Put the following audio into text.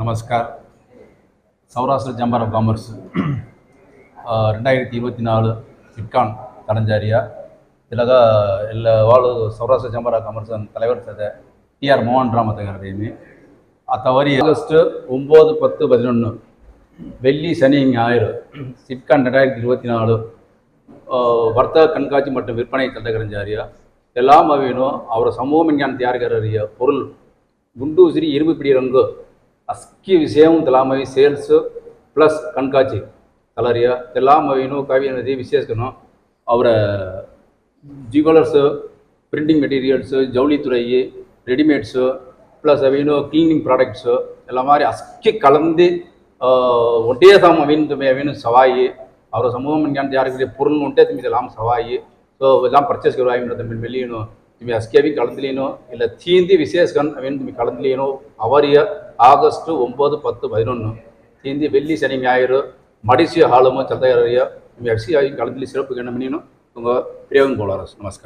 नमस्कार Saurashtra chamber of commerce. ரெண்டாயிரத்தி இருபத்தி நாலு சிட்கான் இதில் தான் எல்லா வாழ் சௌராஷ்டிர சேம்பர் ஆஃப் காமர்ஸ் அந்த தலைவர் சதை டிஆர் மோகன் ராம் அத்தகரையுமே அத்தவாரி ஆகஸ்ட்டு ஒம்பது பத்து பதினொன்று வெள்ளி சனி ஞாயிறு சிட்கான் ரெண்டாயிரத்தி இருபத்தி நாலு வர்த்தக கண்காட்சி மற்றும் விற்பனை சட்டகரஞ்சாரியா எல்லாம் வேணும் அவர் சமூக என்கிறான் தயாரிக்கிற பொருள் குண்டூசிரி இரும்பு பிடி ரங்கு அஸ்கி విషయం తలామవి சேல்ஸு ப்ளஸ் கண்காட்சி கலரியா எல்லாம் அவையினும் கவியனதி விசேஷனும் அவரை ஜுவலர்ஸு பிரிண்டிங் மெட்டீரியல்ஸு ஜவுளித்துறை ரெடிமேட்ஸு ப்ளஸ் அவையினும் க்ளீனிங் ப்ராடக்ட்ஸு எல்லா மாதிரி அஸ்கி கலந்து ஒட்டே தாம் அவின்னு அவையினும் சவாயி. அவரை சமூகம் யாருக்கு பொருள் ஒன்ட்டே திரும்பி எல்லாம் சவாயி. ஸோ எல்லாம் பர்ச்சேஸ் கருவாயின்ற தம்பி. மெல்லியனும் திரும்பி அஸ்கியாவையும் கலந்துலேனும் இல்லை தீந்தி விசேஷன் அவையின்னு திரும்பி கலந்துலேனும் அவரிய ஆகஸ்ட் ஒம்பது பத்து பதினொன்று தீந்தி வெள்ளி சனி ஞாயிறு மடிசிய ஹாலுமோ சந்தையோ துமி அரிசி ஆகி கலந்துலி சிறப்பு கண்ணமணினும் உங்கள் பிரியோகம் போலாரஸ் நமஸ்கார்